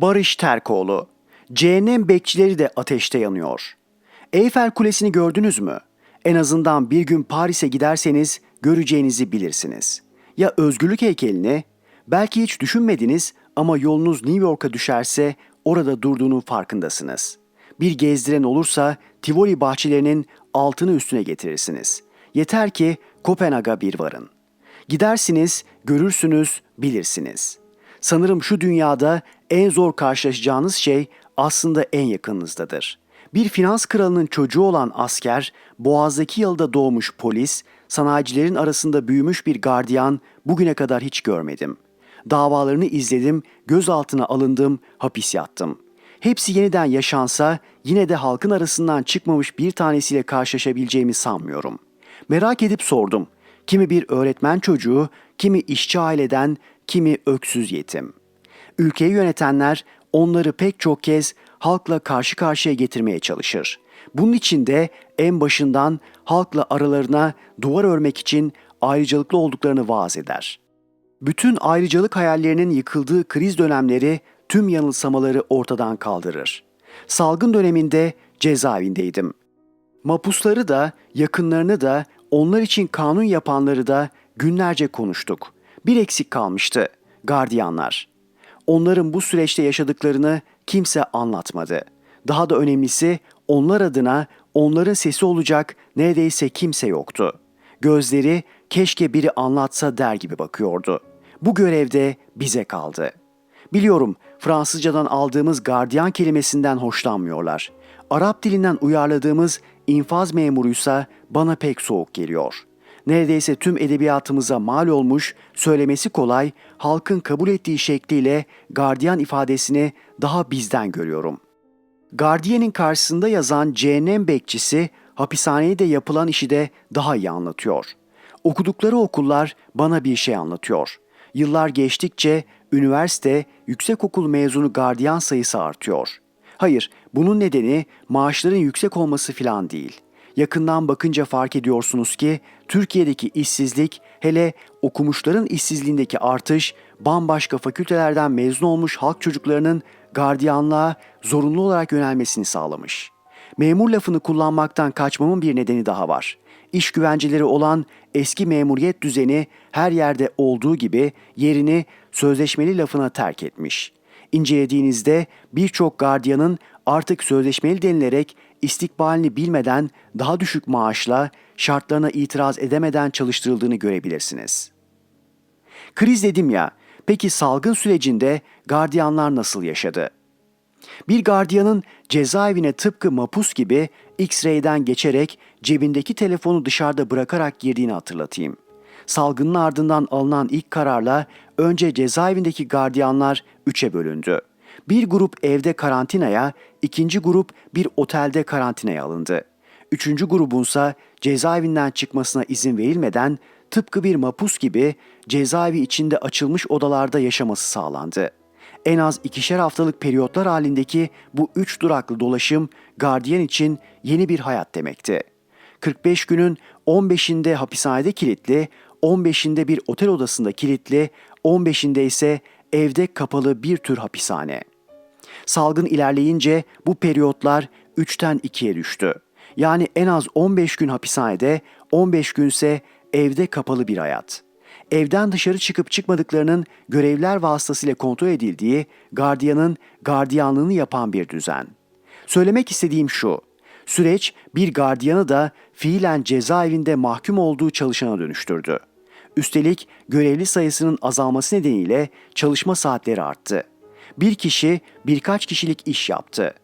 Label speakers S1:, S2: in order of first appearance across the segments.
S1: Barış Terkoğlu. Cehennem bekçileri de ateşte yanıyor. Eyfel Kulesi'ni gördünüz mü? En azından bir gün Paris'e giderseniz göreceğinizi bilirsiniz. Ya özgürlük heykelini? Belki hiç düşünmediniz ama yolunuz New York'a düşerse orada durduğunun farkındasınız. Bir gezdiren olursa Tivoli bahçelerinin altını üstüne getirirsiniz. Yeter ki Kopenhag'a bir varın. Gidersiniz, görürsünüz, bilirsiniz. Sanırım şu dünyada en zor karşılaşacağınız şey aslında en yakınınızdadır. Bir finans kralının çocuğu olan asker, Boğaz'daki yılda doğmuş polis, sanayicilerin arasında büyümüş bir gardiyan bugüne kadar hiç görmedim. Davalarını izledim, gözaltına alındım, hapis yattım. Hepsi yeniden yaşansa yine de halkın arasından çıkmamış bir tanesiyle karşılaşabileceğimi sanmıyorum. Merak edip sordum. Kimi bir öğretmen çocuğu, kimi işçi aileden, kimi öksüz yetim. Ülkeyi yönetenler onları pek çok kez halkla karşı karşıya getirmeye çalışır. Bunun için de en başından halkla aralarına duvar örmek için ayrıcalıklı olduklarını vaaz eder. Bütün ayrıcalık hayallerinin yıkıldığı kriz dönemleri tüm yanılsamaları ortadan kaldırır. Salgın döneminde cezaevindeydim. Mapusları da, yakınlarını da, onlar için kanun yapanları da günlerce konuştuk. Bir eksik kalmıştı. Gardiyanlar. Onların bu süreçte yaşadıklarını kimse anlatmadı. Daha da önemlisi onlar adına onların sesi olacak neredeyse kimse yoktu. Gözleri keşke biri anlatsa der gibi bakıyordu. Bu görevde bize kaldı. Biliyorum Fransızcadan aldığımız gardiyan kelimesinden hoşlanmıyorlar. Arap dilinden uyarladığımız infaz memuruysa bana pek soğuk geliyor. Neredeyse tüm edebiyatımıza mal olmuş, söylemesi kolay, halkın kabul ettiği şekliyle gardiyan ifadesini daha bizden görüyorum. Gardiyanın karşısında yazan cehennem bekçisi hapishanede yapılan işi de daha iyi anlatıyor. Okudukları okullar bana bir şey anlatıyor. Yıllar geçtikçe üniversite, yüksekokul mezunu gardiyan sayısı artıyor. Hayır, bunun nedeni maaşların yüksek olması falan değil. Yakından bakınca fark ediyorsunuz ki Türkiye'deki işsizlik, hele okumuşların işsizliğindeki artış bambaşka fakültelerden mezun olmuş halk çocuklarının gardiyanlığa zorunlu olarak yönelmesini sağlamış. Memur lafını kullanmaktan kaçmamın bir nedeni daha var. İş güvenceleri olan eski memuriyet düzeni her yerde olduğu gibi yerini sözleşmeli lafına terk etmiş. İncelediğinizde birçok gardiyanın artık sözleşmeli denilerek istikbalini bilmeden daha düşük maaşla şartlarına itiraz edemeden çalıştırıldığını görebilirsiniz. Kriz dedim ya, peki salgın sürecinde gardiyanlar nasıl yaşadı? Bir gardiyanın cezaevine tıpkı mapus gibi X-ray'den geçerek cebindeki telefonu dışarıda bırakarak girdiğini hatırlatayım. Salgının ardından alınan ilk kararla önce cezaevindeki gardiyanlar üçe bölündü. Bir grup evde karantinaya, ikinci grup bir otelde karantinaya alındı. Üçüncü grubunsa cezaevinden çıkmasına izin verilmeden tıpkı bir mapus gibi cezaevi içinde açılmış odalarda yaşaması sağlandı. En az ikişer haftalık periyotlar halindeki bu üç duraklı dolaşım gardiyan için yeni bir hayat demekti. 45 günün 15'inde hapishanede kilitli, 15'inde bir otel odasında kilitli, 15'inde ise evde kapalı bir tür hapishane. Salgın ilerleyince bu periyotlar 3'ten 2'ye düştü. Yani en az 15 gün hapishanede, 15 günse evde kapalı bir hayat. Evden dışarı çıkıp çıkmadıklarının görevler vasıtasıyla kontrol edildiği gardiyanın gardiyanlığını yapan bir düzen. Söylemek istediğim şu. Süreç bir gardiyanı da fiilen cezaevinde mahkum olduğu çalışana dönüştürdü. Üstelik görevli sayısının azalması nedeniyle çalışma saatleri arttı. Bir kişi birkaç kişilik iş yaptı.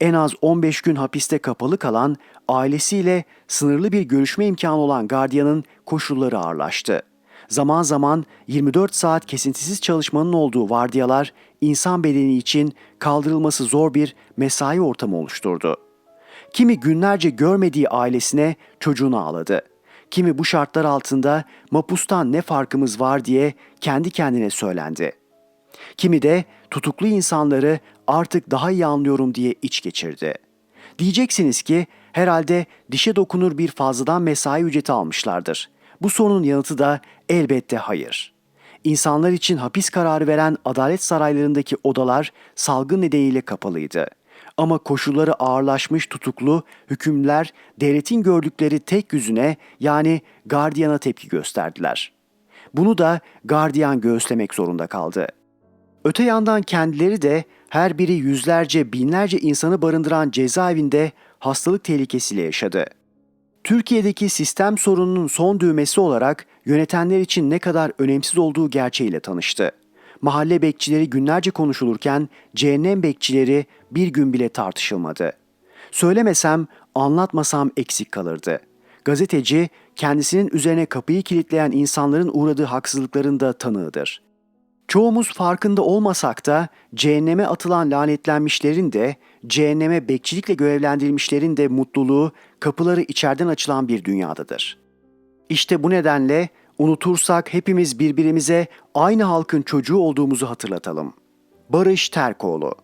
S1: En az 15 gün hapiste kapalı kalan, ailesiyle sınırlı bir görüşme imkanı olan gardiyanın koşulları ağırlaştı. Zaman zaman 24 saat kesintisiz çalışmanın olduğu vardiyalar insan bedeni için kaldırılması zor bir mesai ortamı oluşturdu. Kimi günlerce görmediği ailesine çocuğunu ağladı. Kimi bu şartlar altında mapustan ne farkımız var diye kendi kendine söylendi. Kimi de tutuklu insanları artık daha iyi anlıyorum diye iç geçirdi. Diyeceksiniz ki herhalde dişe dokunur bir fazladan mesai ücreti almışlardır. Bu sorunun yanıtı da elbette hayır. İnsanlar için hapis kararı veren adalet saraylarındaki odalar salgın nedeniyle kapalıydı. Ama koşulları ağırlaşmış tutuklu hükümler devletin gördükleri tek yüzüne yani gardiyana tepki gösterdiler. Bunu da gardiyan göğüslemek zorunda kaldı. Öte yandan kendileri de her biri yüzlerce binlerce insanı barındıran cezaevinde hastalık tehlikesiyle yaşadı. Türkiye'deki sistem sorununun son düğmesi olarak yönetenler için ne kadar önemsiz olduğu gerçeğiyle tanıştı. Mahalle bekçileri günlerce konuşulurken cehennem bekçileri bir gün bile tartışılmadı. Söylemesem, anlatmasam eksik kalırdı. Gazeteci kendisinin üzerine kapıyı kilitleyen insanların uğradığı haksızlıkların da tanığıdır. Çoğumuz farkında olmasak da cehenneme atılan lanetlenmişlerin de cehenneme bekçilikle görevlendirilmişlerin de mutluluğu kapıları içeriden açılan bir dünyadadır. İşte bu nedenle unutursak hepimiz birbirimize aynı halkın çocuğu olduğumuzu hatırlatalım. Barış Terkoğlu